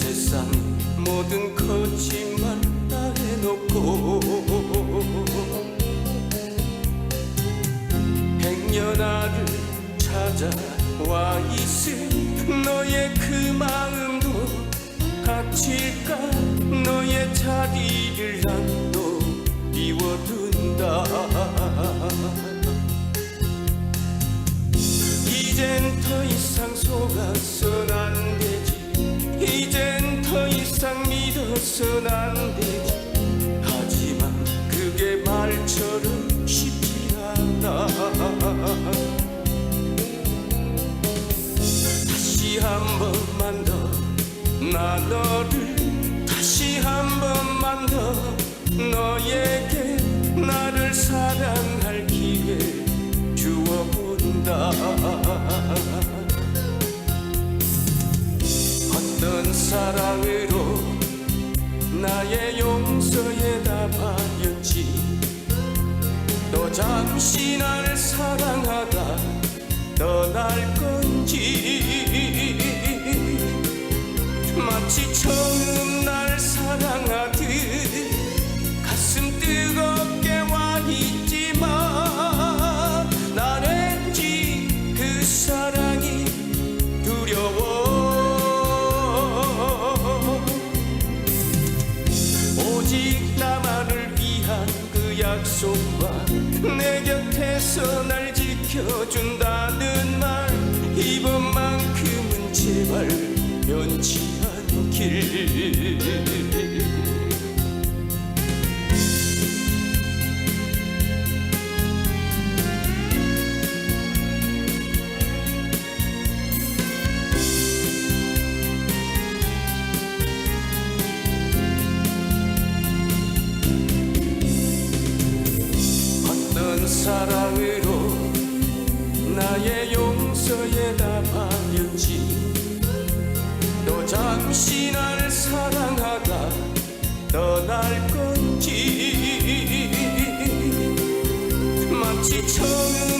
세상 모든 거짓말 다 해놓고 행여나를 찾아와 있을 너의 그 마음도 갇힐까? 너의 자리를 난또 비워둔다. 이젠 더 이상 속아 믿어선 안 되지. 하지만 그게 말처럼 쉽지 않아. 다시 한 번만 더나 너를 다시 한 번만 더 너에게 나를 사랑할 기회 주어본다. 어떤 사랑으로 나의 용서에 답하였지. 또 잠시 날 사랑하다 떠날 건지. 마치 처음 그 약속과 내 곁에서 날 지켜준다는 말. 이번만큼은 제발 변치 않길 사랑 으로 나의 용서에 답하였지 또 잠시 날 사랑하다 떠날 건지 마치 처음